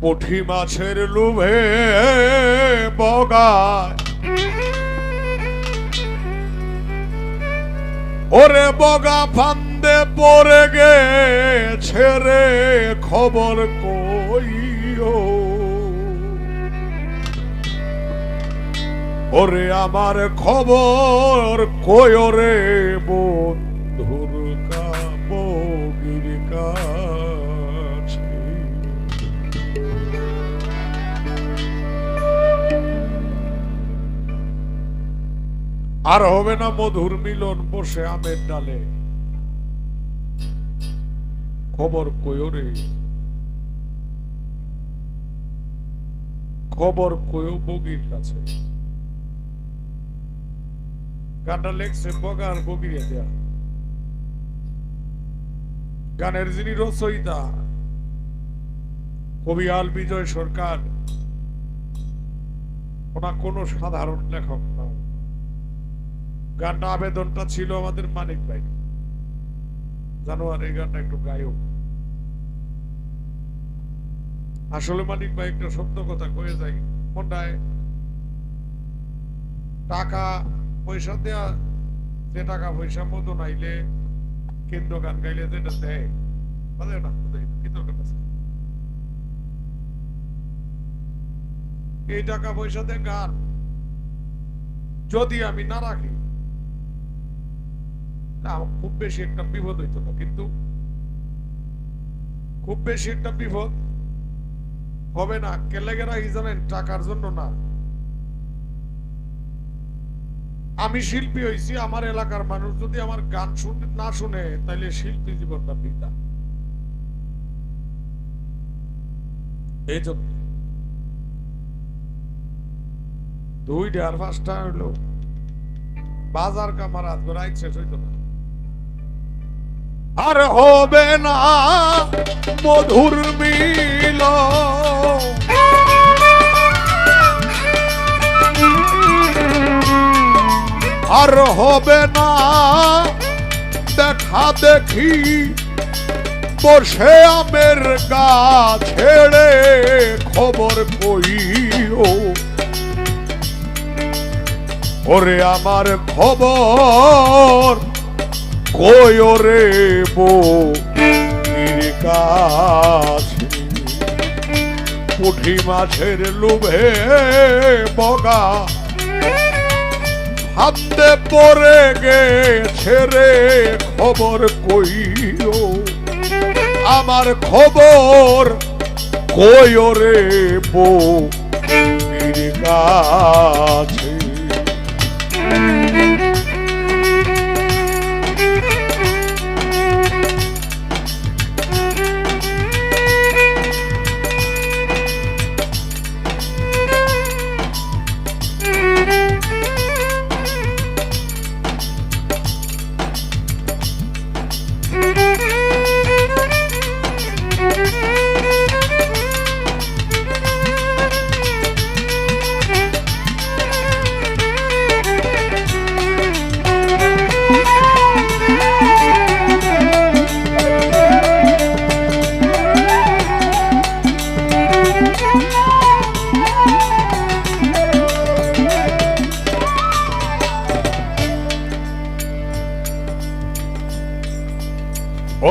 পুঠি মাছের লোভে বগায়। ওরে বগা ফান্দে পড়ে গেছে রে খবর কইও। ওরে আমার খবর কইও রে বন্ধুর কাবগির আর হবে না মধুর মিলন বসে আমের ডালে। খবর কইও রে। খবর কইও বগির কাছে। গানটা লেখছে বগার দেয়া গানের যিনি রচয়িতা, কবি আল বিজয় সরকার, ওনা কোনো সাধারণ লেখক না গানটা, আবেদনটা ছিল আমাদের মানিক ভাই। জানোয়ার গানটা একটু গায়ক। আসলে মানিক ভাই একটা সত্য কথা কয়ে যাই মন্ডায়, টাকা, পয়সা দেয়া, যে টাকা পয়সা মতো নাইলে কেন্দ্র গান গাইলে যেটা দেয় না এই টাকা পয়সা দিয়ে গান যদি আমি না রাখি না, খুব বেশি একটা বিপদ না, কিন্তু খুব বেশি একটা বিপদ হবে না কেলেগে রাখি জানেন টাকার জন্য না। আমি শিল্পী হইছি, আমার এলাকার মানুষ যদি আমার গান শুনে, না শুনে তাহলে শিল্পী জীবনটা পিতা এই জন্য দুইটা আর পাঁচটা হইল, বাজার কামার আজ করে শেষ হইতো না। আর হবে না মধুর মিল। আর হবে না দেখা দেখি বসে আমের গা ছেড়ে খবর কইও ওরে আমার খবর কই রে বো কাছে। পুঠি মাছের লোভে বগা। হাতে পড়ে গেছে রে, খবর কইও আমার খবর কইও রে কাছে।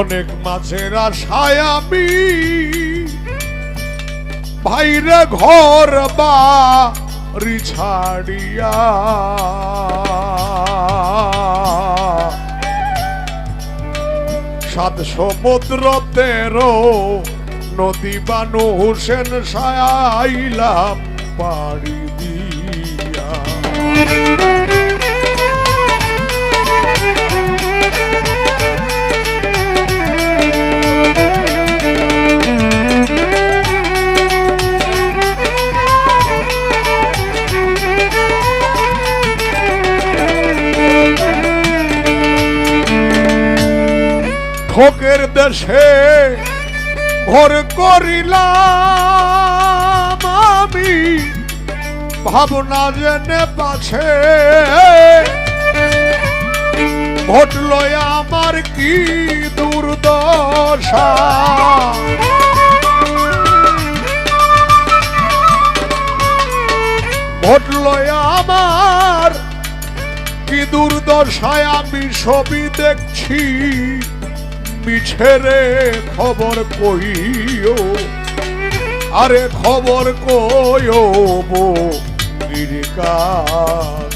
অনেক মাছের আশায় আমি বাইরে ঘর বাড়ি ছাড়িয়া সাত সমুদ্র তেরো নদী বানু হুসেন সায়াইলাম পাড়ি দিয়া। খোকের দেশে ঘর করিলাম আমি। ভাবনা জেনে পাছে। ঘটল আমার কি দুর্দশা? ঘটল আমার কি দুর্দশায় আমি ছবি দেখছি? মিছেরে খবর কইও। আরে খবর কইও বো কাছে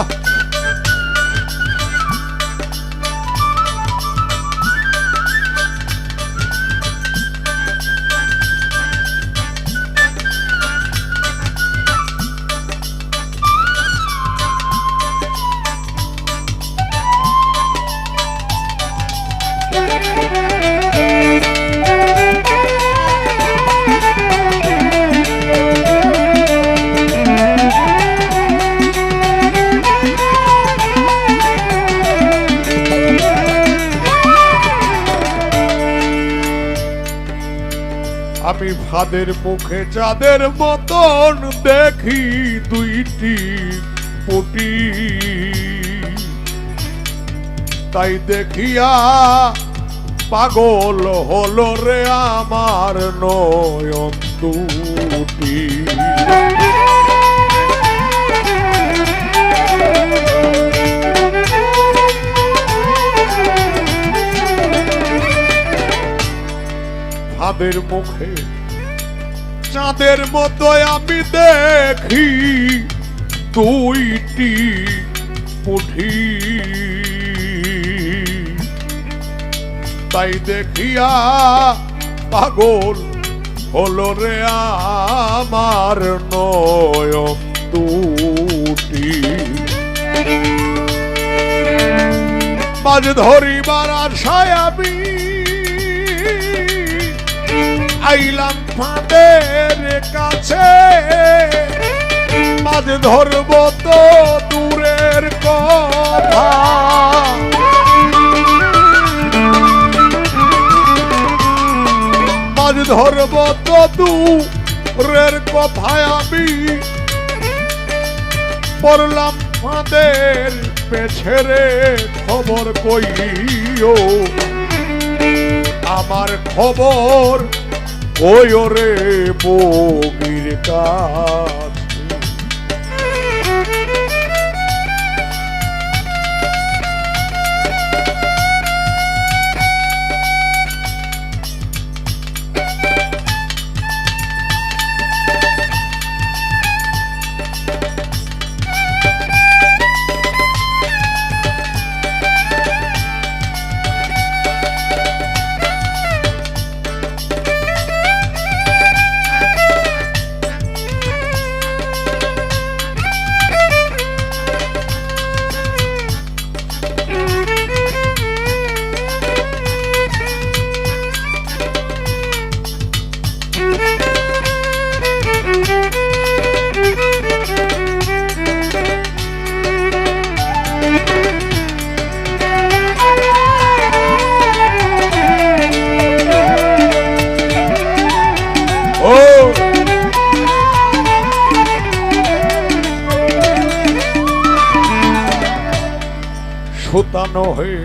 আমি ফাদের মুখে চাঁদের মতন দেখি দুইটি পুটি। তাই দেখিয়া পাগল হলো রে আমার নয়ন দুটি। ফাদের মুখে চাঁদের মতো আমি দেখি দুইটি পুঠি। তাই দেখিয়া পাগল হলো রে আমার নয়ন দুটি। মাঝ ধরিবার আশায় আমি আইলাম ফাঁদের কাছে। মাঝ ধরব তো দূরের কথা। মাঝ ধরব তো দূরের কথায় আমি পড়লাম ফাঁদের পেছেরে খবর কইও আমার খবর ওই রে বগির সুতানো হয়ে।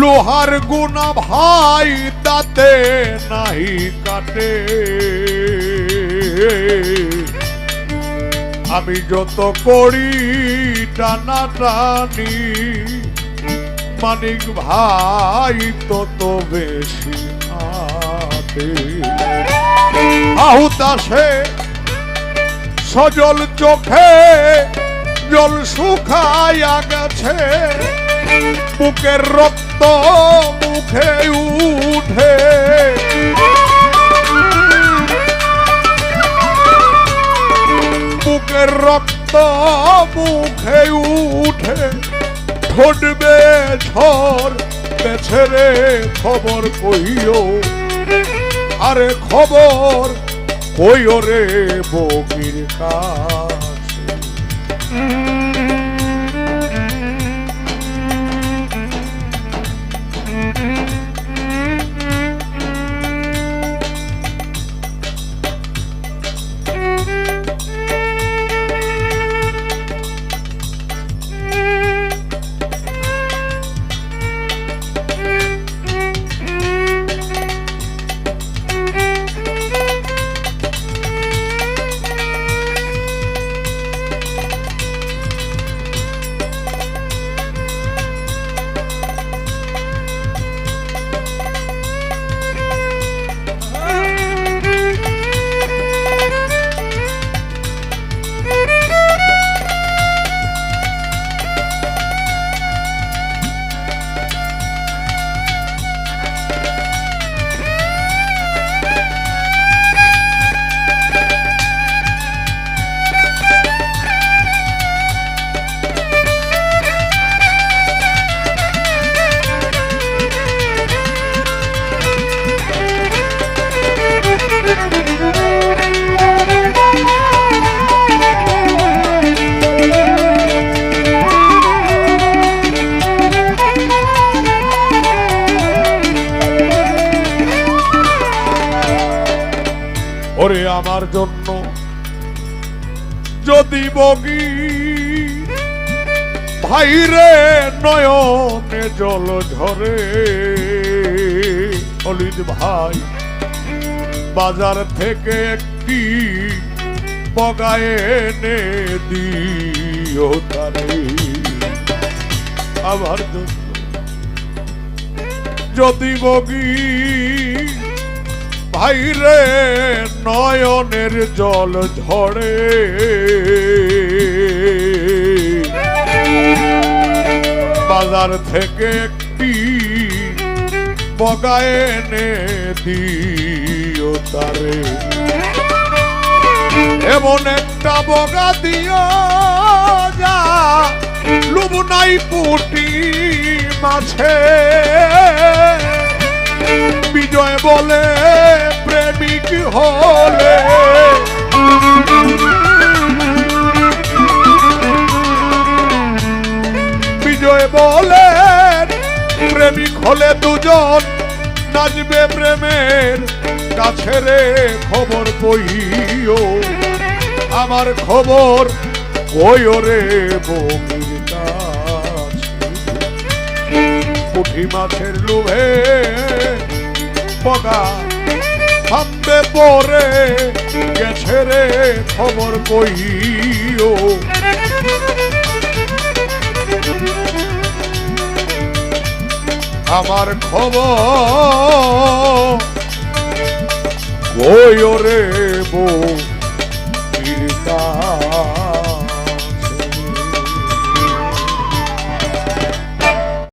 লোহার গুণা ভাই তাতে নাহি কাটে। আমি যত করি টানা টানি, মানিক ভাই তত বেশি হাতে। আহুতাসে সজল চোখে জল শুকাইয়া গেছে। বুকের রক্ত মুখে উঠে। বুকের রক্ত মুখে উঠে। ঠোঁটবে ঝড় রে খবর কইও। আরে খবর কই রে বগির কাছে ওরে জন্য। যদি বগি ভাইরে নয়নে জল ঝরে অলিদ ভাই, বাজার থেকে একটি বগায় এনে দিও তারে। আমার জন্য যদি বগি ভাইরে নয়নের জল ঝরে। বাজার থেকে একটি বগায় এনে দিও তারে। এমন একটা বগা দিও যা লুব নাই পুটি মাছে। বিজয় বলে, প্রেমিক হলে। বিজয় বলে, প্রেমিক হলে দুজন নাচবে প্রেমের কাছে রে খবর কইও। আমার খবর কইও রে বমির পুঁটি লোভে পগা থামবে পরে গেছে রে খবর কইও। আমার খবর কইও রে বউ।